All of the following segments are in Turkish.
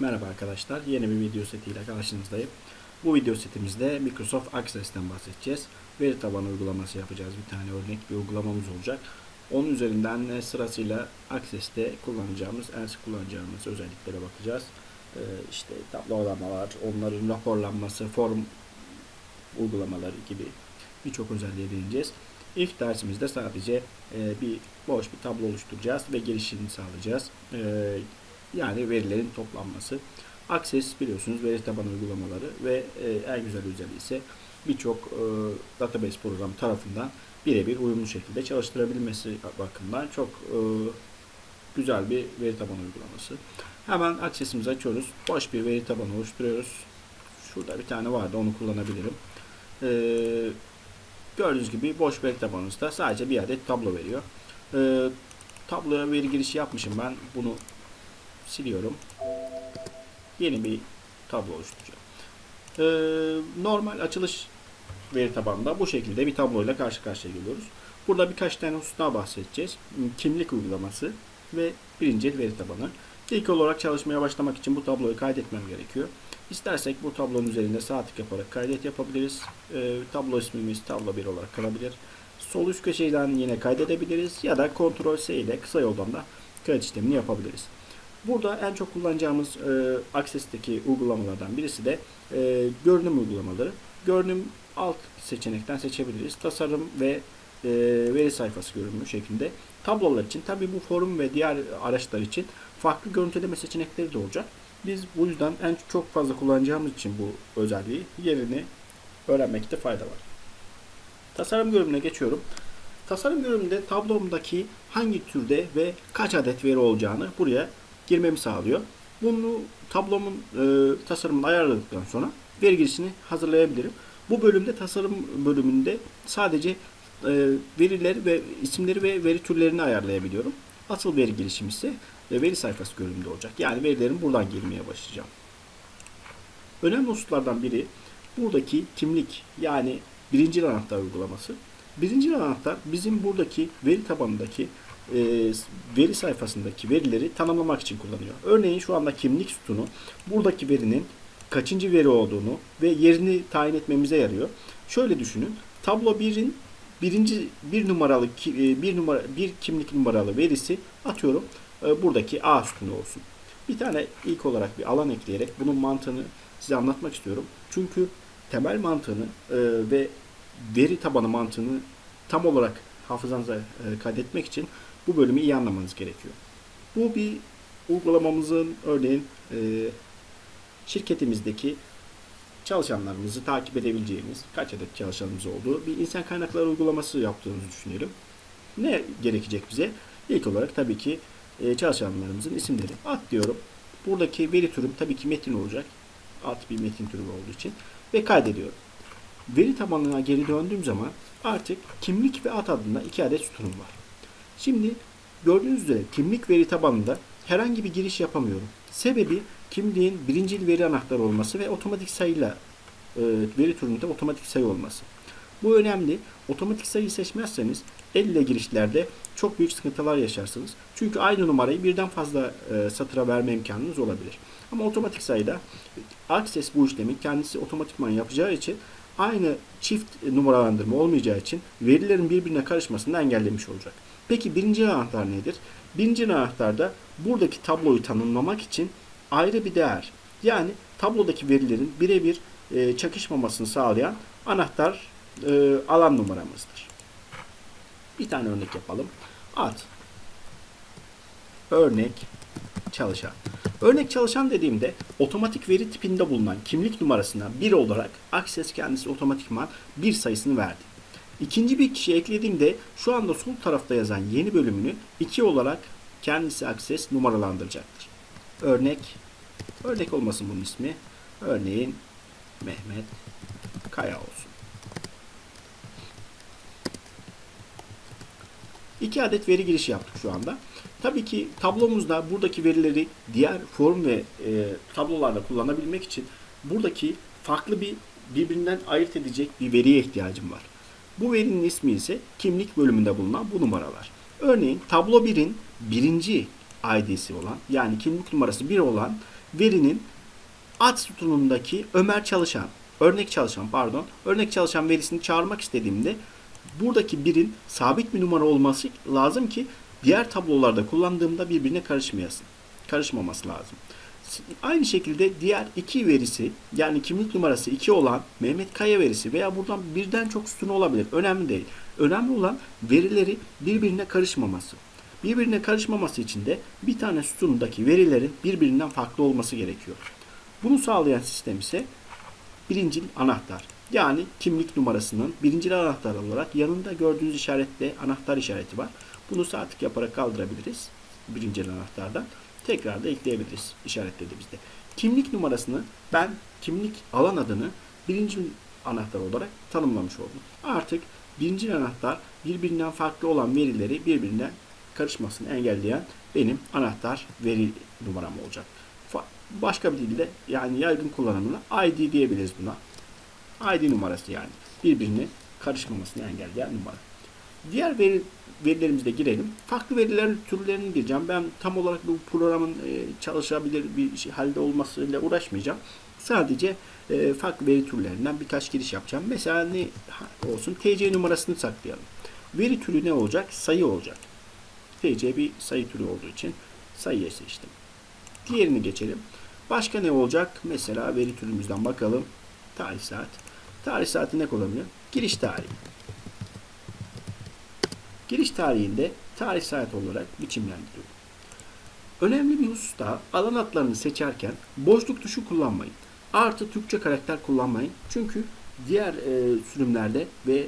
Merhaba arkadaşlar, yeni bir video setiyle karşınızdayım. Bu video setimizde Microsoft Access'ten bahsedeceğiz. Veri tabanı uygulaması yapacağız. Bir tane örnek bir uygulamamız olacak. Onun üzerinden e, sırasıyla Access'te kullanacağımız, sık kullanacağımız özelliklere bakacağız. Ee, işte tablolamalar, onların raporlanması, form uygulamaları gibi birçok özelliğe değineceğiz. İlk dersimizde sadece e, bir boş bir tablo oluşturacağız ve girişini sağlayacağız. E, yani verilerin toplanması. Access biliyorsunuz veri tabanı uygulamaları ve e, en güzel özelliği ise birçok e, database programı tarafından birebir uyumlu şekilde çalıştırabilmesi bakımından çok e, güzel bir veri tabanı uygulaması. Hemen Access'imizi açıyoruz. Boş bir veri tabanı oluşturuyoruz. Şurada bir tane vardı onu kullanabilirim. Ee, gördüğünüz gibi boş veri tabanımızda sadece bir adet tablo veriyor. Ee, tabloya veri girişi yapmışım ben. Bunu siliyorum. Yeni bir tablo oluşturacağım. Ee, normal açılış veri tabanında bu şekilde bir tabloyla karşı karşıya geliyoruz. Burada birkaç tane husustan bahsedeceğiz. Kimlik uygulaması ve birinci veri tabanı. İlk olarak çalışmaya başlamak için bu tabloyu kaydetmem gerekiyor. İstersek bu tablonun üzerinde sağ tık yaparak kaydet yapabiliriz. Ee, tablo ismimiz tablo 1 olarak kalabilir. Sol üst köşeden yine kaydedebiliriz ya da Ctrl S ile kısa yoldan da kayıt işlemini yapabiliriz. Burada en çok kullanacağımız e, Access'teki uygulamalardan birisi de e, görünüm uygulamaları. Görünüm alt seçenekten seçebiliriz. Tasarım ve e, veri sayfası görünümü şeklinde. Tablolar için tabi bu forum ve diğer araçlar için farklı görüntüleme seçenekleri de olacak. Biz bu yüzden en çok fazla kullanacağımız için bu özelliği yerini öğrenmekte fayda var. Tasarım görünümüne geçiyorum. Tasarım görünümünde tablomdaki hangi türde ve kaç adet veri olacağını buraya girmemi sağlıyor. Bunu tablomun e, tasarımını ayarladıktan sonra veri girişini hazırlayabilirim. Bu bölümde tasarım bölümünde sadece e, verileri ve isimleri ve veri türlerini ayarlayabiliyorum. Asıl veri girişim ise e, veri sayfası görünümünde olacak. Yani verilerin buradan girmeye başlayacağım. Önemli hususlardan biri buradaki kimlik yani birinci anahtar uygulaması. Birinci anahtar bizim buradaki veri tabanındaki e, veri sayfasındaki verileri tanımlamak için kullanıyor. Örneğin şu anda kimlik sütunu buradaki verinin kaçıncı veri olduğunu ve yerini tayin etmemize yarıyor. Şöyle düşünün. Tablo 1'in birinci bir numaralı e, bir numara bir kimlik numaralı verisi atıyorum e, buradaki A sütunu olsun. Bir tane ilk olarak bir alan ekleyerek bunun mantığını size anlatmak istiyorum. Çünkü temel mantığını e, ve veri tabanı mantığını tam olarak hafızanıza kaydetmek için bu bölümü iyi anlamanız gerekiyor. Bu bir uygulamamızın örneğin e, şirketimizdeki çalışanlarımızı takip edebileceğimiz kaç adet çalışanımız olduğu bir insan kaynakları uygulaması yaptığımızı düşünelim. Ne gerekecek bize? İlk olarak tabii ki e, çalışanlarımızın isimleri. At diyorum. Buradaki veri türüm tabii ki metin olacak. At bir metin türü olduğu için. Ve kaydediyorum. Veri tabanına geri döndüğüm zaman artık kimlik ve at adında iki adet sütunum var. Şimdi gördüğünüz üzere kimlik veri tabanında herhangi bir giriş yapamıyorum. Sebebi kimliğin birincil veri anahtarı olması ve otomatik sayıyla e, veri türünde otomatik sayı olması. Bu önemli. Otomatik sayıyı seçmezseniz elle girişlerde çok büyük sıkıntılar yaşarsınız. Çünkü aynı numarayı birden fazla e, satıra verme imkanınız olabilir. Ama otomatik sayıda Access bu işlemi kendisi otomatikman yapacağı için aynı çift numaralandırma olmayacağı için verilerin birbirine karışmasını engellemiş olacak. Peki birinci anahtar nedir? Birinci anahtarda buradaki tabloyu tanımlamak için ayrı bir değer. Yani tablodaki verilerin birebir e, çakışmamasını sağlayan anahtar e, alan numaramızdır. Bir tane örnek yapalım. At. Örnek çalışan. Örnek çalışan dediğimde otomatik veri tipinde bulunan kimlik numarasına 1 olarak Access kendisi otomatikman bir sayısını verdi. İkinci bir kişi eklediğimde şu anda sol tarafta yazan yeni bölümünü 2 olarak kendisi Access numaralandıracaktır. Örnek örnek olmasın bunun ismi. Örneğin Mehmet Kaya olsun. İki adet veri girişi yaptık şu anda. Tabii ki tablomuzda buradaki verileri diğer form ve e, tablolarda kullanabilmek için buradaki farklı bir birbirinden ayırt edecek bir veriye ihtiyacım var. Bu verinin ismi ise kimlik bölümünde bulunan bu numaralar. Örneğin tablo 1'in birinci ID'si olan yani kimlik numarası 1 olan verinin ad sütunundaki Ömer çalışan, örnek çalışan pardon, örnek çalışan verisini çağırmak istediğimde buradaki birin sabit bir numara olması lazım ki diğer tablolarda kullandığımda birbirine karışmayasın. Karışmaması lazım. Aynı şekilde diğer iki verisi yani kimlik numarası 2 olan Mehmet Kaya verisi veya buradan birden çok sütun olabilir. Önemli değil. Önemli olan verileri birbirine karışmaması. Birbirine karışmaması için de bir tane sütundaki verilerin birbirinden farklı olması gerekiyor. Bunu sağlayan sistem ise birincil anahtar. Yani kimlik numarasının birincil anahtar olarak yanında gördüğünüz işaretle anahtar işareti var. Bunu sağ tık yaparak kaldırabiliriz. Birincil anahtardan. Tekrar da ekleyebiliriz işaretlediğimizde. Kimlik numarasını ben kimlik alan adını birinci anahtar olarak tanımlamış oldum. Artık birinci anahtar birbirinden farklı olan verileri birbirinden karışmasını engelleyen benim anahtar veri numaram olacak. Başka bir dilde yani yaygın kullanımıyla ID diyebiliriz buna. ID numarası yani. Birbirine karışmamasını engelleyen numara. Diğer veri, verilerimize girelim. Farklı verilerin türlerini gireceğim. Ben tam olarak bu programın e, çalışabilir bir şey, halde olmasıyla uğraşmayacağım. Sadece e, farklı veri türlerinden birkaç giriş yapacağım. Mesela ne olsun? TC numarasını saklayalım. Veri türü ne olacak? Sayı olacak. TC bir sayı türü olduğu için sayıya seçtim. Diğerini geçelim. Başka ne olacak? Mesela veri türümüzden bakalım. Tarih saat. Tarih saati ne kullanıyor? Giriş tarihi. Giriş tarihinde tarih saat olarak biçimlendiriyorum. Önemli bir husus daha alan adlarını seçerken boşluk tuşu kullanmayın. Artı Türkçe karakter kullanmayın. Çünkü diğer e, sürümlerde ve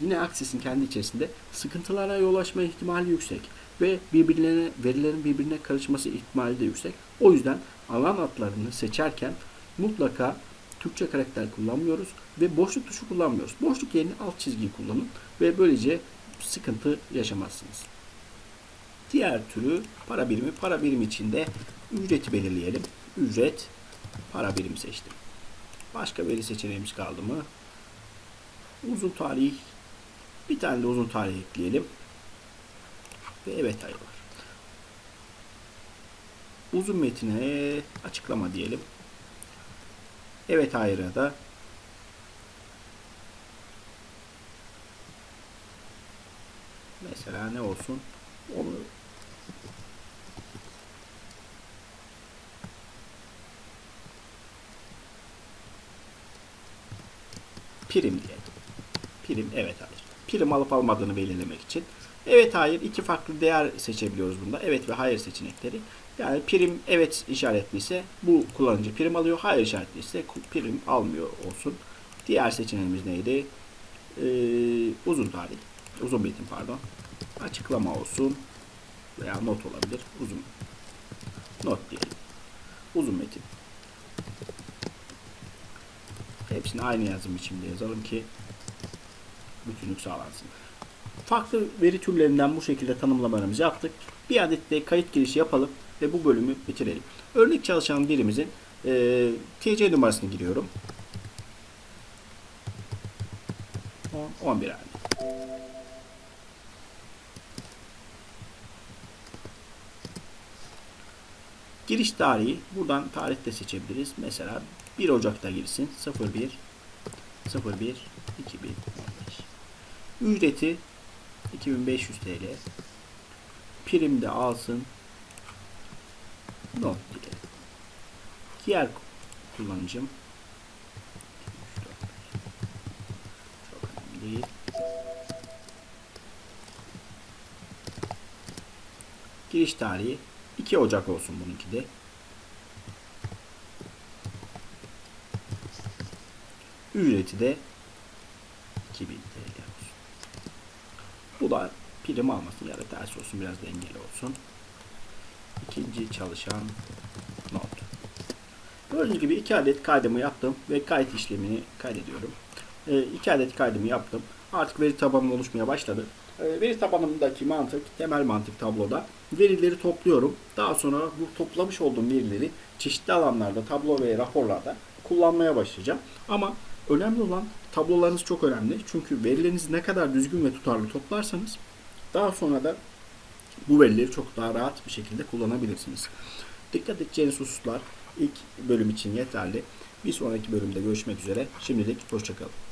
yine Access'in kendi içerisinde sıkıntılara yol açma ihtimali yüksek ve birbirlerine verilerin birbirine karışması ihtimali de yüksek. O yüzden alan adlarını seçerken mutlaka Türkçe karakter kullanmıyoruz ve boşluk tuşu kullanmıyoruz. Boşluk yerine alt çizgiyi kullanın ve böylece sıkıntı yaşamazsınız. Diğer türü para birimi. Para birimi içinde ücreti belirleyelim. Ücret para birimi seçtim. Başka veri seçeneğimiz kaldı mı? Uzun tarih. Bir tane de uzun tarih ekleyelim. Ve evet hayır var. Uzun metine açıklama diyelim. Evet hayır'a da mesela ne olsun onu prim diyelim. Prim evet hayır. Prim alıp almadığını belirlemek için. Evet hayır iki farklı değer seçebiliyoruz bunda. Evet ve hayır seçenekleri. Yani prim evet işaretliyse bu kullanıcı prim alıyor. Hayır işaretliyse prim almıyor olsun. Diğer seçeneğimiz neydi? Ee, uzun tarih. Uzun metin pardon. Açıklama olsun. Veya not olabilir. Uzun. Not diyelim. Uzun metin. Hepsini aynı yazım biçimde yazalım ki bütünlük sağlansın. Farklı veri türlerinden bu şekilde tanımlamalarımızı yaptık. Bir adet de kayıt girişi yapalım ve bu bölümü bitirelim. Örnek çalışan birimizin e, TC numarasını giriyorum. 10, 11 abi. Giriş tarihi buradan tarih de seçebiliriz. Mesela 1 Ocak'ta girsin. 01 01 2015. Ücreti 2500 TL. Prim de alsın. Not diyelim. Diğer kullanıcım çok değil. Giriş tarihi 2 Ocak olsun bununki de. Ücreti de 2000 TL olsun. Bu da prim almasın ya da ters olsun biraz dengeli olsun. İkinci çalışan not. Gördüğünüz gibi iki adet kaydımı yaptım ve kayıt işlemini kaydediyorum. E, iki adet kaydımı yaptım. Artık veri tabanım oluşmaya başladı. E, veri tabanımdaki mantık, temel mantık tabloda verileri topluyorum. Daha sonra bu toplamış olduğum verileri çeşitli alanlarda, tablo ve raporlarda kullanmaya başlayacağım. Ama önemli olan tablolarınız çok önemli. Çünkü verilerinizi ne kadar düzgün ve tutarlı toplarsanız daha sonra da bu verileri çok daha rahat bir şekilde kullanabilirsiniz. Dikkat edeceğiniz hususlar ilk bölüm için yeterli. Bir sonraki bölümde görüşmek üzere. Şimdilik hoşçakalın.